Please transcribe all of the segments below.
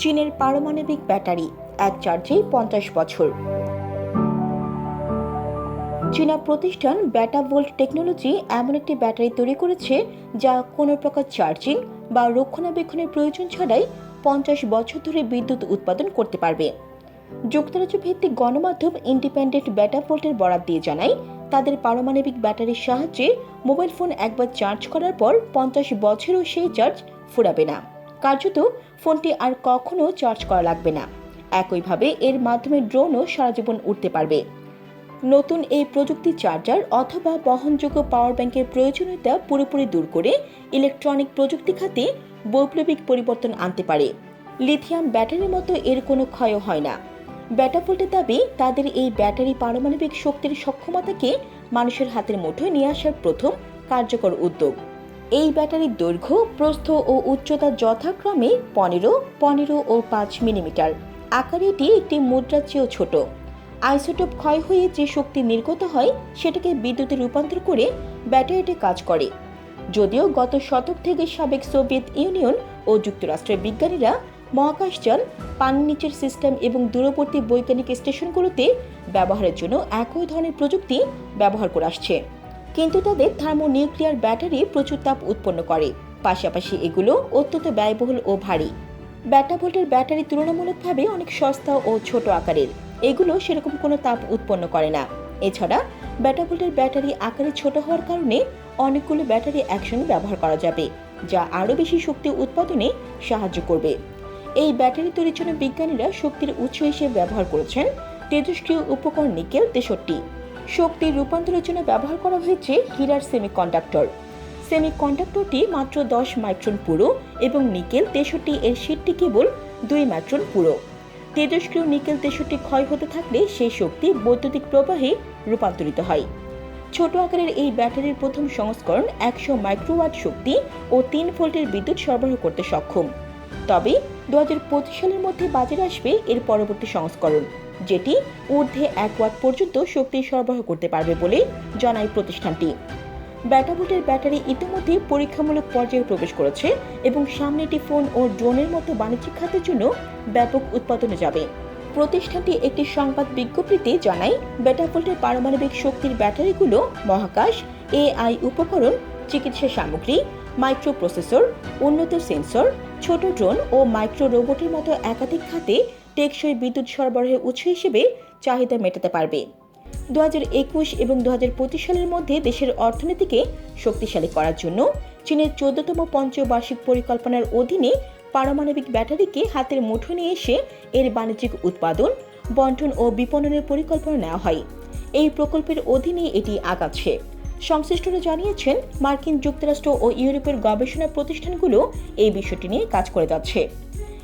চীনের পারমাণবিক ব্যাটারি, এক চার্জেই পঞ্চাশ বছর। চীনা প্রতিষ্ঠান ব্যাটা ভোল্ট টেকনোলজি এমন একটি ব্যাটারি তৈরি করেছে যা কোনো প্রকার চার্জিং বা রক্ষণাবেক্ষণের প্রয়োজন ছাড়াই পঞ্চাশ বছর ধরে বিদ্যুৎ উৎপাদন করতে পারবে। যুক্তরাজ্য ভিত্তিক গণমাধ্যম ইন্ডিপেন্ডেন্ট ব্যাটা ভোল্টের বরাত দিয়ে জানায়, তাদের পারমাণবিক ব্যাটারির সাহায্যে মোবাইল ফোন একবার চার্জ করার পর পঞ্চাশ বছরও সেই চার্জ ফুরাবে না। কার্যত ফোনটি আর কখনো চার্জ করা লাগবে না। একইভাবে এর মাধ্যমে ড্রোনও সারা জীবন উঠতে পারবে। নতুন এই প্রযুক্তি চার্জার অথবা বহনযোগ্য পাওয়ার ব্যাংকের প্রয়োজনীয়তা পুরোপুরি দূর করে ইলেকট্রনিক প্রযুক্তি খাতে বৈপ্লবিক পরিবর্তন আনতে পারে। লিথিয়াম ব্যাটারির মতো এর কোনো ক্ষয় হয় না। ব্যাটাফোল্টের দাবি, তাদের এই ব্যাটারি পারমাণবিক শক্তির সক্ষমতাকে মানুষের হাতের মুঠোয় নিয়ে আসার প্রথম কার্যকর উদ্যোগ। এই ব্যাটারির দৈর্ঘ্য, প্রস্থ ও উচ্চতা যথাক্রমে পনেরো পনেরো ও পাঁচ মিলিমিটার। আকারে এটি একটি মুদ্রার চেয়েও ছোট। আইসোটোপ ক্ষয় হয়ে যে শক্তি নির্গত হয়, সেটাকে বিদ্যুতে রূপান্তর করে ব্যাটারিটি কাজ করে। যদিও গত শতক থেকে সাবেক সোভিয়েত ইউনিয়ন ও যুক্তরাষ্ট্রের বিজ্ঞানীরা মহাকাশযান পানি নিচের সিস্টেম এবং দূরবর্তী বৈজ্ঞানিক স্টেশনগুলোতে ব্যবহারের জন্য একই ধরনের প্রযুক্তি ব্যবহার করে আসছে। কিন্তু তাদের থার্মোনিউক্লিয়ার ব্যাটারি প্রচুর তাপ উৎপন্ন করে। পাশাপাশি এগুলো অত্যন্ত ব্যয়বহুল ও ভারী। ব্যাটাভোল্টের ব্যাটারি তুলনামূলকভাবে অনেক সস্তা ও ছোট আকারের। এগুলো সেরকম কোনো তাপ উৎপন্ন করে না। এছাড়া ব্যাটাভোল্টের ব্যাটারি আকারে ছোট হওয়ার কারণে অনেকগুলো ব্যাটারি একসঙ্গে ব্যবহার করা যাবে, যা আরও বেশি শক্তি উৎপাদনে সাহায্য করবে। এই ব্যাটারি তৈরির জন্য বিজ্ঞানীরা শক্তির উৎস হিসেবে ব্যবহার করেছেন তেজস্ক্রিয় উপকরণ নিকেল তেষট্টি। শক্তির রূপান্তরের জন্য ব্যবহার করা হয়েছে হীরার সেমিকন্ডাক্টর সেমিকন্ডাক্টরটি মাত্র দশ মাইক্রন পুরো এবং নিকেল তেষট্টি এর শীটটি কেবল দুই মাইক্রন পুরো। তেজস্ক্রিয় নিকেল তেষট্টি ক্ষয় হতে থাকলে সেই শক্তি বৈদ্যুতিক প্রবাহে রূপান্তরিত হয়। ছোট আকারের এই ব্যাটারির প্রথম সংস্করণ একশো মাইক্রোওয়াট শক্তি ও তিন ভোল্টের বিদ্যুৎ সরবরাহ করতে সক্ষম। তবে দু হাজার পঁচিশ সালের মধ্যে বাজারে আসবে এর পরবর্তী সংস্করণ। যেটি ঊর্ধ্বে এক ওয়াট পর্যন্ত শক্তি সরবরাহ করতে পারবে বলে জানায় প্রতিষ্ঠানটি। ব্যাটাবোটের ব্যাটারি ইতিমধ্যে পরীক্ষামূলক পর্যায়ে প্রবেশ করেছে এবং সামনে এটি ফোন ও ড্রোনের মতো বাণিজ্যিক খাতের জন্য ব্যাপক উৎপাদনে যাবে। প্রতিষ্ঠানটি একটি সংবাদ বিজ্ঞপ্তিতে জানায় ব্যাটাভোল্টের পারমাণবিক শক্তির ব্যাটারিগুলো মহাকাশ, এআই উপকরণ, চিকিৎসা সামগ্রী মাইক্রো প্রসেসর উন্নত সেন্সর ছোট ড্রোন ও মাইক্রো রোবটের মতো একাধিক খাতে টেকসই বিদ্যুৎ সরবরাহের উৎস হিসেবে চাহিদা মেটাতে পারবে। দু হাজার একুশ এবং দু হাজার পঁচিশ সালের মধ্যে দেশের অর্থনীতিকে শক্তিশালী করার জন্য চীনের চোদ্দতম পঞ্চবার্ষিক পরিকল্পনার অধীনে পারমাণবিক ব্যাটারিকে হাতের মুঠো নিয়ে এসে এর বাণিজ্যিক উৎপাদন, বন্টন ও বিপণনের পরিকল্পনা নেওয়া হয়। এই প্রকল্পের অধীনে এটি আগাচ্ছে। সংশ্লিষ্টরা জানিয়েছেন, মার্কিন যুক্তরাষ্ট্র ও ইউরোপের গবেষণা প্রতিষ্ঠানগুলো এই বিষয়টি নিয়ে কাজ করে যাচ্ছে।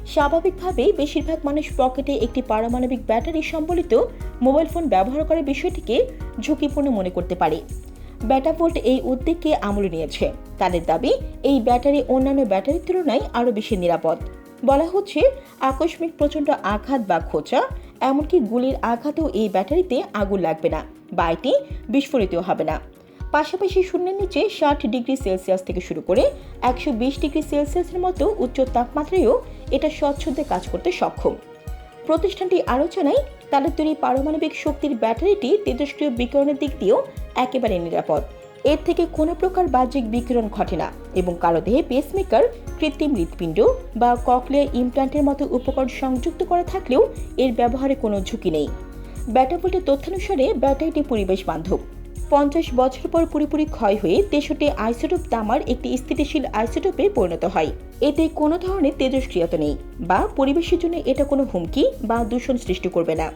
স্বাভাবিকভাবেই বেশিরভাগ মানুষ পকেটে একটি পারমাণবিক ব্যাটারি সম্বলিত মোবাইল ফোন ব্যবহার করার বিষয়টিকে ঝুঁকিপূর্ণ মনে করতে পারে। ব্যাটাভোল্ট এই উদ্যোগকে আমলে নিয়েছে। তাদের দাবি, এই ব্যাটারি অন্যান্য ব্যাটারির তুলনায় আরও বেশি নিরাপদ। বলা হচ্ছে, আকস্মিক প্রচণ্ড আঘাত বা খোঁচা, এমনকি গুলির আঘাতেও এই ব্যাটারিতে আগুন লাগবে না বা এটি বিস্ফোরিত হবে না। পাশাপাশি শূন্যের নিচে ষাট ডিগ্রি সেলসিয়াস থেকে শুরু করে একশো বিশ ডিগ্রি সেলসিয়াসের মতো উচ্চ তাপমাত্রায়ও এটা স্বচ্ছন্দে কাজ করতে সক্ষম। প্রতিষ্ঠানটি আরও জানায়, তাদের তৈরি পারমাণবিক শক্তির ব্যাটারিটি তেজস্ক্রিয় বিকিরণের দিক দিয়েও একেবারে নিরাপদ। এর থেকে কোনো প্রকার বাহ্যিক বিকিরণ ঘটে না এবং কারও দেহে পেসমেকার কৃত্রিম হৃৎপিণ্ড বা ককলিয়া ইমপ্ল্যান্টের মতো উপকরণ সংযুক্ত করা থাকলেও এর ব্যবহারে কোনো ঝুঁকি নেই। ব্যাটাভোল্টের তথ্যানুসারে ব্যাটারিটি পরিবেশ বান্ধব। পঞ্চাশ বছর পর পুরোপুরি ক্ষয় হয়ে তেষট্টি আইসোটোপ তামার একটি স্থিতিশীল আইসোটোপে পরিণত হয়। এতে কোনো ধরনের তেজস্ক্রিয়তা নেই বা পরিবেশের জন্য এটা কোনো হুমকি বা দূষণ সৃষ্টি করবে না।